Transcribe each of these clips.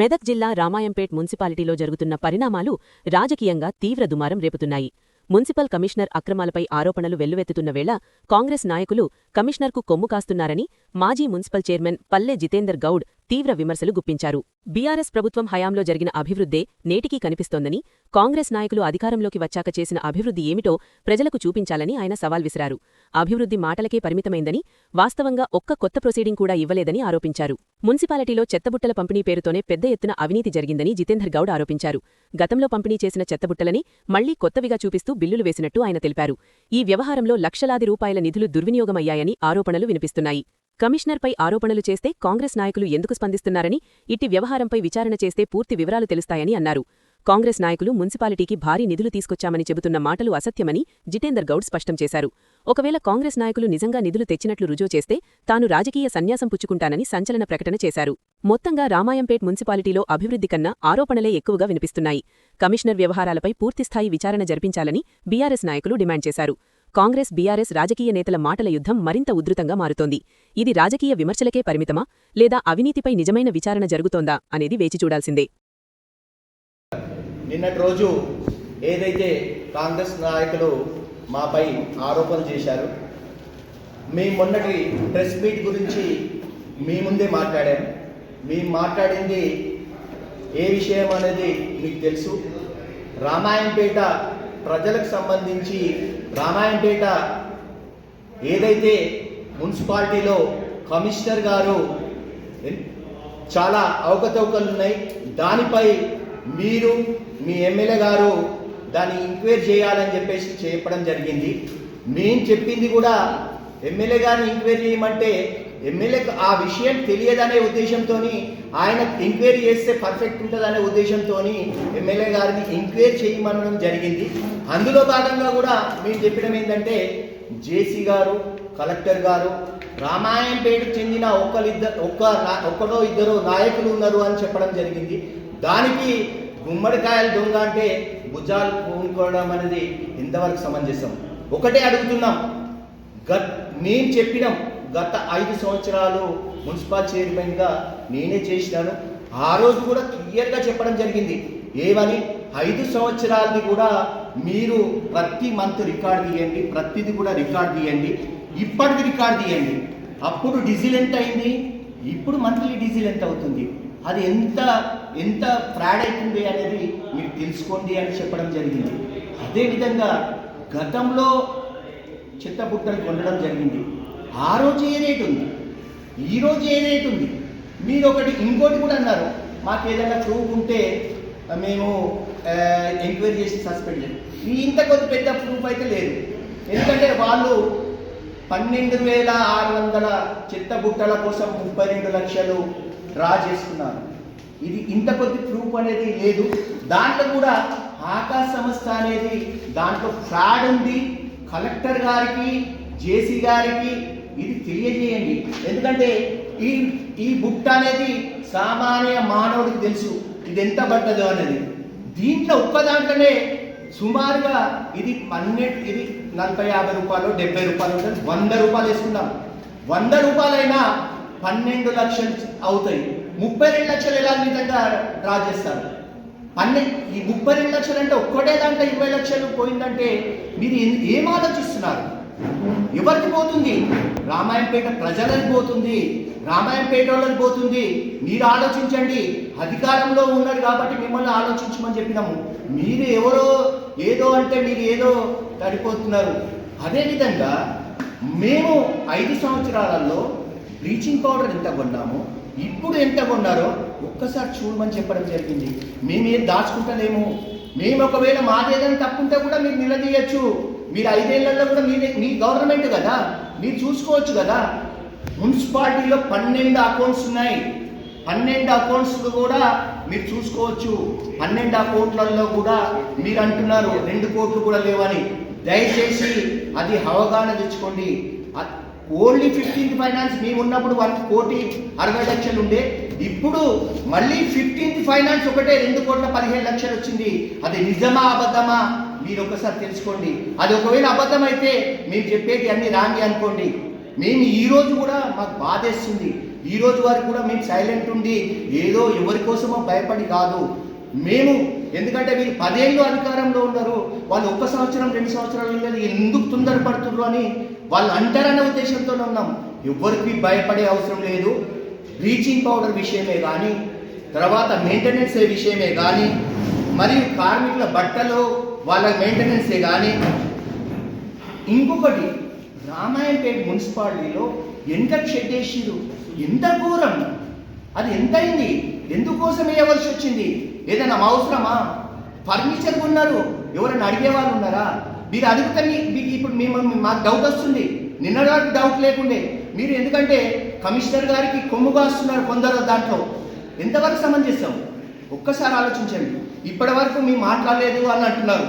మెదక్ జిల్లా రామాయంపేట్ మున్సిపాలిటీలో జరుగుతున్న పరిణామాలు రాజకీయంగా తీవ్ర దుమారం రేపుతున్నాయి. మున్సిపల్ కమిషనర్ అక్రమాలపై ఆరోపణలు వెల్లువెత్తుతున్న వేళ కాంగ్రెస్ నాయకులు కమిషనర్కు కొమ్ము కాస్తున్నారని మాజీ మున్సిపల్ చైర్మన్ పల్లె జితేందర్ గౌడ్ తీవ్ర విమర్శలు గుప్పించారు. బీఆర్ఎస్ ప్రభుత్వం హయాంలో జరిగిన అభివృద్ధే నేటికీ కనిపిస్తోందని కాంగ్రెస్ నాయకులు అధికారంలోకి వచ్చాక చేసిన అభివృద్ధి ఏమిటో ప్రజలకు చూపించాలని ఆయన సవాల్ విసిరారు. అభివృద్ధి మాటలకే పరిమితమైందని వాస్తవంగా ఒక్క కొత్త ప్రొసీడింగ్ కూడా ఇవ్వలేదని ఆరోపించారు. మున్సిపాలిటీలో చెత్తబుట్టల పంపిణీ పేరుతోనే పెద్ద ఎత్తున అవినీతి జరిగిందని జితేందర్ గౌడ్ ఆరోపించారు. గతంలో పంపిణీ చేసిన చెత్తబుట్టలని మళ్ళీ కొత్తవిగా చూపిస్తూ బిల్లులు వేసినట్టు ఆయన తెలిపారు. ఈ వ్యవహారంలో లక్షలాది రూపాయల నిధులు దుర్వినియోగమయ్యాయని ఆరోపణలు వినిపిస్తున్నాయి. కమిషనర్పై ఆరోపణలు చేస్తే కాంగ్రెస్ నాయకులు ఎందుకు స్పందిస్తున్నారని ఇట్టి వ్యవహారంపై విచారణ చేస్తే పూర్తి వివరాలు తెలుస్తాయని అన్నారు. కాంగ్రెస్ నాయకులు మున్సిపాలిటీకి భారీ నిధులు తీసుకొచ్చామని చెబుతున్న మాటలు అసత్యమని జితేందర్ గౌడ్ స్పష్టం చేశారు. ఒకవేళ కాంగ్రెస్ నాయకులు నిజంగా నిధులు తెచ్చినట్లు రుజువు చేస్తే తాను రాజకీయ సన్యాసం పుచ్చుకుంటానని సంచలన ప్రకటన చేశారు. మొత్తంగా రామాయంపేట్ మున్సిపాలిటీలో అభివృద్ధి కన్నా ఆరోపణలే ఎక్కువగా వినిపిస్తున్నాయి. కమిషనర్ వ్యవహారాలపై పూర్తిస్థాయి విచారణ జరిపించాలని బీఆర్ఎస్ నాయకులు డిమాండ్ చేశారు. కాంగ్రెస్ బీఆర్ఎస్ రాజకీయ నేతల మాటల యుద్ధం మరింత ఉధృతంగా మారుతోంది. ఇది రాజకీయ విమర్శలకే పరిమితమా? లేదా అవినీతిపై నిజమైన విచారణ జరుగుతోందా? అనేది వేచి చూడాల్సిందే. నిన్నటి రోజు ఏదైతే కాంగ్రెస్ నాయకులు మాపై ఆరోపణలు చేశారు మేము మొన్నటి ప్రెస్ మీట్ గురించి మీ ముందే మాట్లాడాము మేము మాట్లాడింది ఏ విషయం అనేది మీకు తెలుసు. రామాయణపేట ప్రజలకు సంబంధించి రామాయంపేట ఏదైతే మున్సిపాలిటీలో కమిషనర్ గారు చాలా అవకతవకలు ఉన్నాయి దానిపై మీరు మీ ఎమ్మెల్యే గారు దాన్ని ఎంక్వైరీ చేయాలని చెప్పేసి చెప్పడం జరిగింది. నేను చెప్పింది కూడా ఎమ్మెల్యే గారిని ఎంక్వైరీ చేయమంటే ఎమ్మెల్యేకి ఆ విషయం తెలియదనే ఉద్దేశంతో ఆయన ఎంక్వైరీ చేస్తే పర్ఫెక్ట్ ఉంటుందనే ఉద్దేశంతో ఎమ్మెల్యే గారిని ఎంక్వైరీ చేయమనడం జరిగింది. అందులో భాగంగా కూడా మేము చెప్పడం ఏంటంటే జేసీ గారు కలెక్టర్ గారు రామాయంపేటకు చెందిన ఒక్కరిద్దరు ఒక్క నా- ఒక్కడో ఇద్దరు నాయకులు ఉన్నారు అని చెప్పడం జరిగింది. దానికి గుమ్మడికాయలు దొంగ అంటే భుజాలు పూనుకోవడం అనేది ఎంతవరకు సమంజసం? ఒకటే అడుగుతున్నాం. గట్ మేము చెప్పినాం. గత ఐదు సంవత్సరాలు మున్సిపల్ చైర్మన్గా నేనే చేసినాను. ఆ రోజు కూడా క్లియర్గా చెప్పడం జరిగింది. ఏమని? ఐదు సంవత్సరాలది కూడా మీరు ప్రతి మంత్ రికార్డ్ తీయండి ప్రతిది కూడా రికార్డ్ తీయండి. ఇప్పటిది రికార్డ్ తీయండి. అప్పుడు డీజిల్ ఎంత అయింది? ఇప్పుడు మంత్లీ డీజిల్ ఎంత అవుతుంది? అది ఎంత ఎంత ఫ్రాడ్ అవుతుంది అనేది మీరు తెలుసుకోండి అని చెప్పడం జరిగింది. అదేవిధంగా గతంలో చిత్తబుట్టలు కొనడం జరిగింది. ఆ రోజు ఏ రేటు ఉంది. ఈ రోజు ఏ రేటు ఉంది. మీరు ఒకటి ఇంకోటి కూడా అన్నారు. మాకు ఏదైనా ప్రూఫ్ ఉంటే మేము ఎంక్వైరీ చేసి సస్పెండ్ చేయాలి ఇంత కొద్ది పెద్ద ప్రూఫ్ అయితే లేదు. ఎందుకంటే వాళ్ళు పన్నెండు వేల ఆరు వందల చెత్త బుట్టల కోసం ముప్పై రెండు లక్షలు డ్రా చేసుకున్నారు. ఇది ఇంత కొద్ది ప్రూఫ్ అనేది లేదు. దాంట్లో కూడా ఆకాశ సంస్థ అనేది దాంట్లో ఫ్రాడ్ ఉంది. కలెక్టర్ గారికి జేసీ గారికి ఇది తెలియజేయండి. ఎందుకంటే ఈ ఈ బుట్ట అనేది సామాన్య మానవుడికి తెలుసు. ఇది ఎంత పడ్డదో అనేది దీంట్లో ఒక్క దాంట్లోనే సుమారుగా ఇది పన్నెండు ఇది నలభై యాభై రూపాయలు డెబ్బై రూపాయలు ఉంటుంది. వంద రూపాయలు వేసుకుందాం. వంద రూపాయలైనా పన్నెండు లక్షలు అవుతాయి. ముప్పై రెండు లక్షలు ఎలా విధంగా డ్రా చేస్తారు? పన్నెండు ఈ ముప్పై రెండు లక్షలు అంటే ఒక్కటే దాంట్లో ఇరవై లక్షలు పోయిందంటే మీరు ఏం ఆలోచిస్తున్నారు? ఎవరికి పోతుంది రామాయంపేట ప్రజలకు పోతుంది. రామాయంపేట వాళ్ళకి పోతుంది. మీరు ఆలోచించండి. అధికారంలో ఉన్నారు కాబట్టి మిమ్మల్ని ఆలోచించమని చెప్పినాము. మీరు ఎవరో ఏదో అంటే మీరు ఏదో తడిపోతున్నారు. అదేవిధంగా మేము ఐదు సంవత్సరాలలో బ్లీచింగ్ పౌడర్ ఎంత కొన్నాము? ఇప్పుడు ఎంత కొన్నారో ఒక్కసారి చూడమని చెప్పడం జరిగింది. మేము ఏం దాచుకుంటలేము. మేము ఒకవేళ మాదేదని తప్పుంటే కూడా మీరు నిలదీయచ్చు. మీరు ఐదేళ్ళలో కూడా మీ మీ గవర్నమెంట్ కదా మీరు చూసుకోవచ్చు కదా. మున్సిపాలిటీలో పన్నెండు అకౌంట్స్ ఉన్నాయి. పన్నెండు అకౌంట్స్ కూడా మీరు చూసుకోవచ్చు. పన్నెండు అకౌంట్లలో కూడా మీరు అంటున్నారు రెండు కోట్లు కూడా లేవని. దయచేసి అది అవగాహన తెచ్చుకోండి. ఓన్లీ ఫిఫ్టీన్త్ ఫైనాన్స్ మేము ఉన్నప్పుడు వన్ కోటి అరవై లక్షలు ఉండే. ఇప్పుడు మళ్ళీ ఫిఫ్టీన్త్ ఫైనాన్స్ ఒకటే రెండు కోట్ల పదిహేను లక్షలు వచ్చింది. అది నిజమా అబద్ధమా? మీరు ఒకసారి తెలుసుకోండి. అది ఒకవేళ అబద్ధమైతే మీరు చెప్పేది అన్ని రాంగి అనుకోండి. మేము ఈరోజు కూడా మాకు బాధేస్తుంది. ఈ రోజు వరకు కూడా మేము సైలెంట్ ఉండి ఏదో ఎవరి కోసమో భయపడి కాదు. మేము ఎందుకంటే మీరు పదేళ్ళు అధికారంలో ఉన్నారు. వాళ్ళు ఒక్క సంవత్సరం రెండు సంవత్సరాలు వెళ్ళారు ఎందుకు తొందరపడుతున్నారు అని వాళ్ళు అంటారన్న ఉద్దేశంతో ఉన్నాం. ఎవరికి భయపడే అవసరం లేదు. బ్లీచింగ్ పౌడర్ విషయమే కానీ తర్వాత మెయింటెనెన్స్ విషయమే కానీ మరియు కార్మికుల బట్టలు వాళ్ళ మెయింటెనెన్సే కానీ ఇంకొకటి రామాయణపేట మున్సిపాలిటీలో ఎంత షెడ్ వేసిరు ఎంత ఘోరం? అది ఎంత అయింది ఎందుకోసం వేయవలసి వచ్చింది? ఏదైనా అవసరమా? ఫర్నిచర్ ఉన్నారు ఎవరైనా అడిగే వాళ్ళు ఉన్నారా? మీరు అడుగుతాని మీకు ఇప్పుడు మేము మాకు డౌట్ వస్తుంది. నిన్న వరకు డౌట్ లేకుండే. మీరు ఎందుకంటే కమిషనర్ గారికి కొమ్ము కాస్తున్నారు కొందరు దాంట్లో. ఎంతవరకు సమంజసం? ఒక్కసారి ఆలోచించండి. ఇప్పటి వరకు మేము మాట్లాడలేదు అని అంటున్నారు.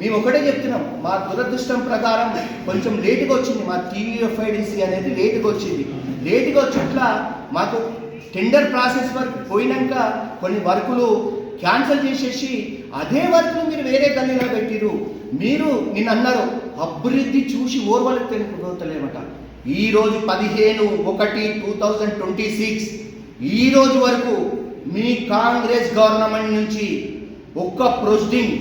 మేము ఒకటే చెప్తున్నాం మా దురదృష్టం ప్రకారం కొంచెం లేటుగా వచ్చింది మా టీవీఎఫ్ఐడిసి అనేది లేటుగా వచ్చింది. లేటుగా వచ్చేట్ల మాకు టెండర్ ప్రాసెస్ వరకు పోయినాక కొన్ని వర్కులు క్యాన్సిల్ చేసేసి అదే వర్క్ను మీరు వేరే గల్లీలో పెట్టిరు మీరు నిన్న అన్నారు అభివృద్ధి చూసి ఓర్వలకు తెలుపుకోతలేమట ఈ రోజు పదిహేను ఒకటి టూ థౌజండ్ ట్వంటీ సిక్స్ ఈ రోజు వరకు మీ కాంగ్రెస్ గవర్నమెంట్ నుంచి ఒక్క ప్రొసీడింగ్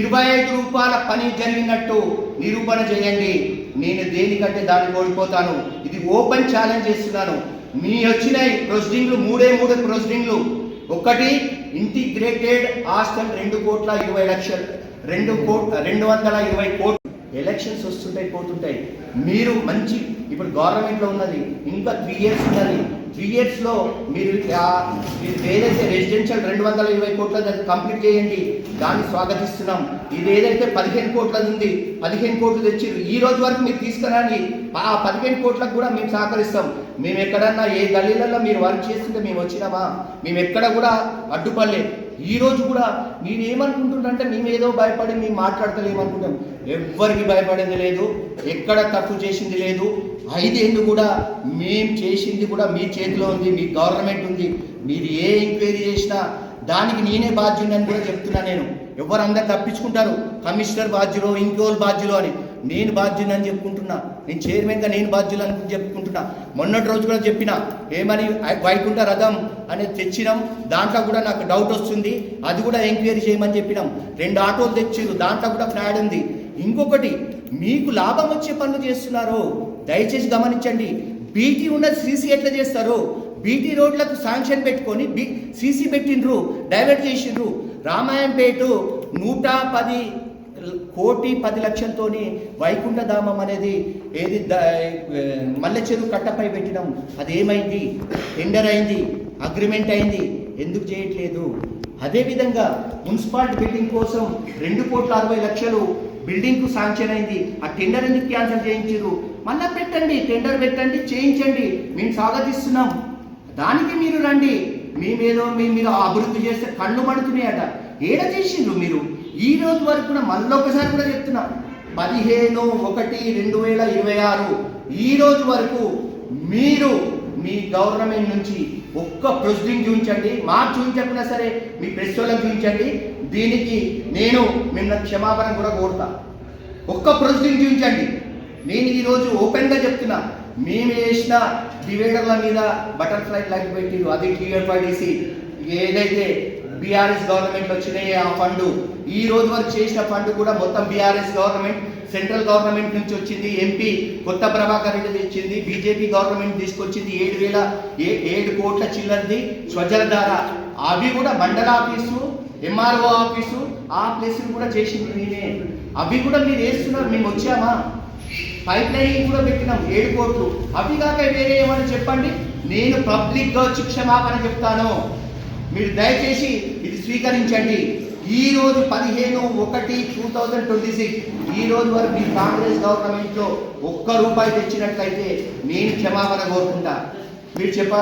ఇరవై ఐదు రూపాయల పని జరిగినట్టు నిరూపణ చేయండి. నేను దేనికంటే దాన్ని ఓడిపోతాను ఇది ఓపెన్ ఛాలెంజ్ చేస్తున్నాను. మీ వచ్చినాయి ప్రొసీడింగ్లు మూడే మూడు ప్రొసీడింగ్లు ఒకటి ఇంటిగ్రేటెడ్ హాస్టల్ రెండు కోట్ల ఇరవై లక్షలు రెండు కోట్ రెండు వందల ఇరవై కోట్లు. ఎలక్షన్స్ వస్తుంటాయి పోతుంటాయి. మీరు మంచి ఇప్పుడు గవర్నమెంట్లో ఉన్నది ఇంకా త్రీ ఇయర్స్ ఉన్నది. త్రీ ఇయర్స్లో మీరు మీరు ఏదైతే రెసిడెన్షియల్ రెండు వందల ఇరవై కోట్ల కంప్లీట్ చేయండి దాన్ని స్వాగతిస్తున్నాం. ఇది ఏదైతే పదిహేను కోట్లది ఉంది పదిహేను కోట్లు తెచ్చారు ఈ రోజు వరకు మీరు తీసుకురండి ఆ పదిహేను కోట్లకు కూడా మేము సహకరిస్తాం. మేము ఎక్కడన్నా ఏ గలీలలో మీరు వర్క్ చేస్తుంటే మేము వచ్చినామా? మేము ఎక్కడ కూడా అడ్డుపడలేదు ఈరోజు కూడా మీరు ఏమనుకుంటున్నారంటే మేము ఏదో భయపడి మేము మాట్లాడతలేమనుకుంటాం. ఎవ్వరికి భయపడింది లేదు ఎక్కడ తప్పు చేసింది లేదు. ఐదేళ్ళు కూడా మేం చేసింది కూడా మీ చేతిలో ఉంది మీ గవర్నమెంట్ ఉంది. మీరు ఏ ఎంక్వైరీ చేసినా దానికి నేనే బాధ్యుని కూడా చెప్తున్నా నేను. ఎవరు అందరు తప్పించుకుంటారు? కమిషనర్ బాధ్యులు ఇంకోళ్ళు బాధ్యులు అని. నేను బాధ్యుని అని చెప్పుకుంటున్నా. నేను చైర్మన్గా నేను బాధ్యులు అని చెప్పుకుంటున్నా. మొన్నటి రోజు కూడా చెప్పిన ఏమని వైకుంఠ రథం అనేది తెచ్చినాం. దాంట్లో కూడా నాకు డౌట్ వస్తుంది. అది కూడా ఎంక్వైరీ చేయమని చెప్పినాం. రెండు ఆటోలు తెచ్చిరు దాంట్లో కూడా ఫ్రాడ్ ఉంది. ఇంకొకటి మీకు లాభం వచ్చే పనులు చేస్తున్నారు దయచేసి గమనించండి. బీటీ ఉన్న సీసీ ఎట్లా చేస్తారు బీటీ రోడ్లకు శాంక్షన్ పెట్టుకొని బీ సీసీ పెట్టిండ్రు డైవర్ట్ చేసిండ్రు. రామాయంపేట నూట పది కోటి పది లక్షలతోని వైకుంఠధామం అనేది ఏది మల్లె చెరువు కట్టపై పెట్టినాం. అది ఏమైంది టెండర్ అయింది. అగ్రిమెంట్ అయింది. ఎందుకు చేయట్లేదు? అదేవిధంగా మున్సిపాలిటీ బిల్డింగ్ కోసం రెండు కోట్ల అరవై లక్షలు బిల్డింగ్కు శాంక్షన్ అయింది. ఆ టెండర్ ఎందుకు క్యాన్సిల్ చేయించారు? మళ్ళా పెట్టండి. టెండర్ పెట్టండి. చేయించండి. మేము స్వాగతిస్తున్నాం. దానికి మీరు రండి. మీ మీద మీ మీద అభివృద్ధి చేస్తే కళ్ళు మడుతున్నాయట. ఏడ చేసిండ్రు మీరు? ఈ రోజు వరకు మళ్ళీ ఒకసారి కూడా చెప్తున్నా. పదిహేను ఒకటి రెండు వేల ఇరవై ఆరు. ఈ రోజు వరకు మీరు మీ గవర్నమెంట్ నుంచి ఒక్క ప్రొసీడింగ్ చూపించండి. మాకు చూపించకుండా సరే మీ ప్రెస్ వాళ్ళకి చూపించండి. దీనికి నేను మిమ్మల్ని క్షమాపణ కూడా కోరుతా. ఒక్క ప్రొసీడింగ్ చూపించండి. నేను ఈరోజు ఓపెన్గా చెప్తున్నా. మేము వేసిన డివైడర్ల మీద బటర్ఫ్లై లైట్ పెట్టిరు అది క్లియర్ పడేసి ఏదైతే బీఆర్ఎస్ గవర్నమెంట్ వచ్చినాయి ఆ ఫండ్ ఈ రోజు వరకు చేసిన ఫండ్ కూడా మొత్తం బీఆర్ఎస్ గవర్నమెంట్ సెంట్రల్ గవర్నమెంట్ నుంచి వచ్చింది. ఎంపీ కొత్త ప్రభాకర్ రెడ్డి తెచ్చింది బీజేపీ గవర్నమెంట్ తీసుకొచ్చింది. ఏడు వేల ఏ- ఏడు కోట్ల చిల్లర్ది స్వజల ధార. అవి కూడా మండల ఆఫీసు ఎంఆర్ఓ ఆఫీసు ఆ ప్లేస్ కూడా చేసింది నేనే అవి కూడా మీరు వేస్తున్నారు మేము వచ్చామా? పైప్ లైన్ కూడా పెట్టినాం. ఏడు కోట్లు. అవి కాక వేరే ఏమైనా చెప్పండి? నేను పబ్లిక్గా వచ్చి క్షమాపణ చెప్తాను. మీరు దయచేసి ఇది స్వీకరించండి. ఈ రోజు పదిహేను ఒకటి టూ థౌజండ్ ట్వంటీ సిక్స్ ఈ రోజు వరకు మీ కాంగ్రెస్ గవర్నమెంట్లో ఒక్క రూపాయి తెచ్చినట్లయితే నేను క్షమాపణ కోరుకుంటా. మీరు చెప్ప